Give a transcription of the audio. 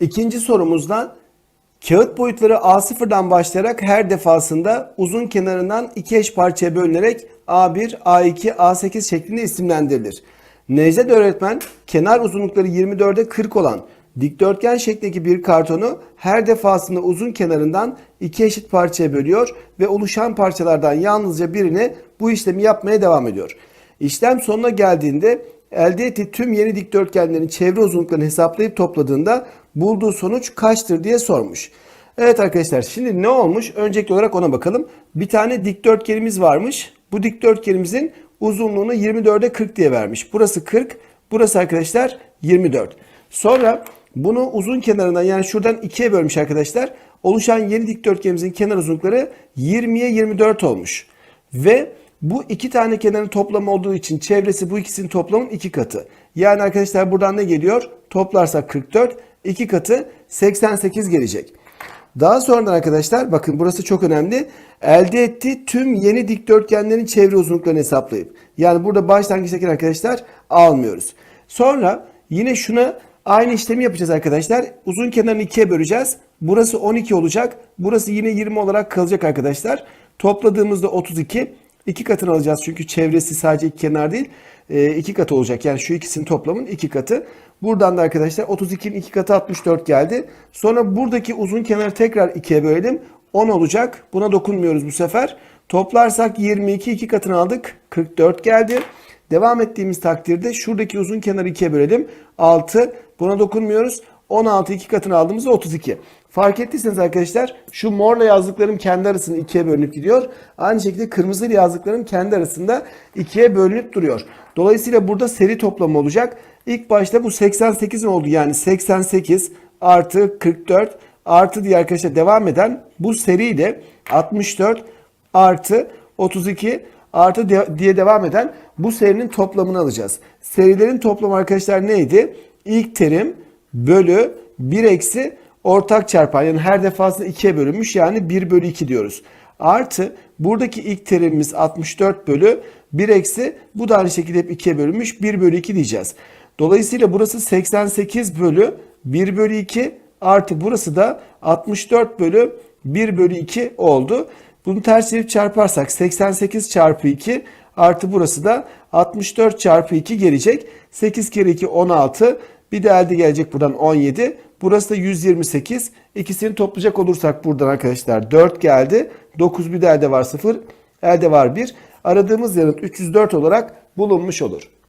İkinci sorumuzda kağıt boyutları A0'dan başlayarak her defasında uzun kenarından iki eş parçaya bölünerek A1, A2, A8 şeklinde isimlendirilir. Necdet öğretmen kenar uzunlukları 24'e 40 olan dikdörtgen şeklindeki bir kartonu her defasında uzun kenarından iki eşit parçaya bölüyor ve oluşan parçalardan yalnızca birini bu işlemi yapmaya devam ediyor. İşlem sonuna geldiğinde elde ettiği tüm yeni dikdörtgenlerin çevre uzunluklarını hesaplayıp topladığında bulduğu sonuç kaçtır diye sormuş. Evet arkadaşlar şimdi ne olmuş? Öncelikli olarak ona bakalım. Bir tane dikdörtgenimiz varmış. Bu dikdörtgenimizin uzunluğunu 24'e 40 diye vermiş. Burası 40, burası arkadaşlar 24. Sonra bunu uzun kenarından yani şuradan ikiye bölmüş arkadaşlar. Oluşan yeni dikdörtgenimizin kenar uzunlukları 20'ye 24 olmuş. Ve bu iki tane kenarın toplamı olduğu için çevresi bu ikisinin toplamın iki katı. Yani arkadaşlar buradan ne geliyor? Toplarsak 44, iki katı 88 gelecek. Daha sonradan arkadaşlar bakın burası çok önemli. Elde ettiği tüm yeni dikdörtgenlerin çevre uzunluklarını hesaplayıp. Yani burada başlangıçtaki arkadaşlar almıyoruz. Sonra yine şuna aynı işlemi yapacağız arkadaşlar. Uzun kenarını ikiye böleceğiz. Burası 12 olacak. Burası yine 20 olarak kalacak arkadaşlar. Topladığımızda 32. İki katını alacağız çünkü çevresi sadece iki kenar değil. E, iki katı olacak. Yani şu ikisinin toplamın iki katı. Buradan da arkadaşlar 32'nin iki katı 64 geldi. Sonra buradaki uzun kenarı tekrar ikiye bölelim. 10 olacak. Buna dokunmuyoruz bu sefer. Toplarsak 22 iki katını aldık. 44 geldi. Devam ettiğimiz takdirde şuradaki uzun kenarı ikiye bölelim. 6. Buna dokunmuyoruz. 16 iki katını aldığımızda 32. Fark ettiyseniz arkadaşlar şu morla yazdıklarım kendi arasında ikiye bölünüp gidiyor. Aynı şekilde kırmızıyla yazdıklarım kendi arasında ikiye bölünüp duruyor. Dolayısıyla burada seri toplamı olacak. İlk başta bu 88'in oldu yani 88 artı 44 artı diye arkadaşlar devam eden bu seriyle 64 artı 32 artı diye devam eden bu serinin toplamını alacağız. Serilerin toplamı arkadaşlar neydi? İlk terim bölü 1 eksi ortak çarpan yani her defasında 2'ye bölünmüş yani 1 bölü 2 diyoruz. Artı buradaki ilk terimimiz 64 bölü 1 eksi bu da aynı şekilde hep 2'ye bölünmüş 1 bölü 2 diyeceğiz. Dolayısıyla burası 88 bölü 1 bölü 2 artı burası da 64 bölü 1 bölü 2 oldu. Bunu ters çevirip çarparsak 88 çarpı 2 artı burası da 64 çarpı 2 gelecek. 8 kere 2 16 bir de elde gelecek buradan 17. Burası da 128. İkisini toplayacak olursak buradan arkadaşlar 4 geldi. 9 bir de elde var 0. Elde var 1. Aradığımız yanıt 304 olarak bulunmuş olur.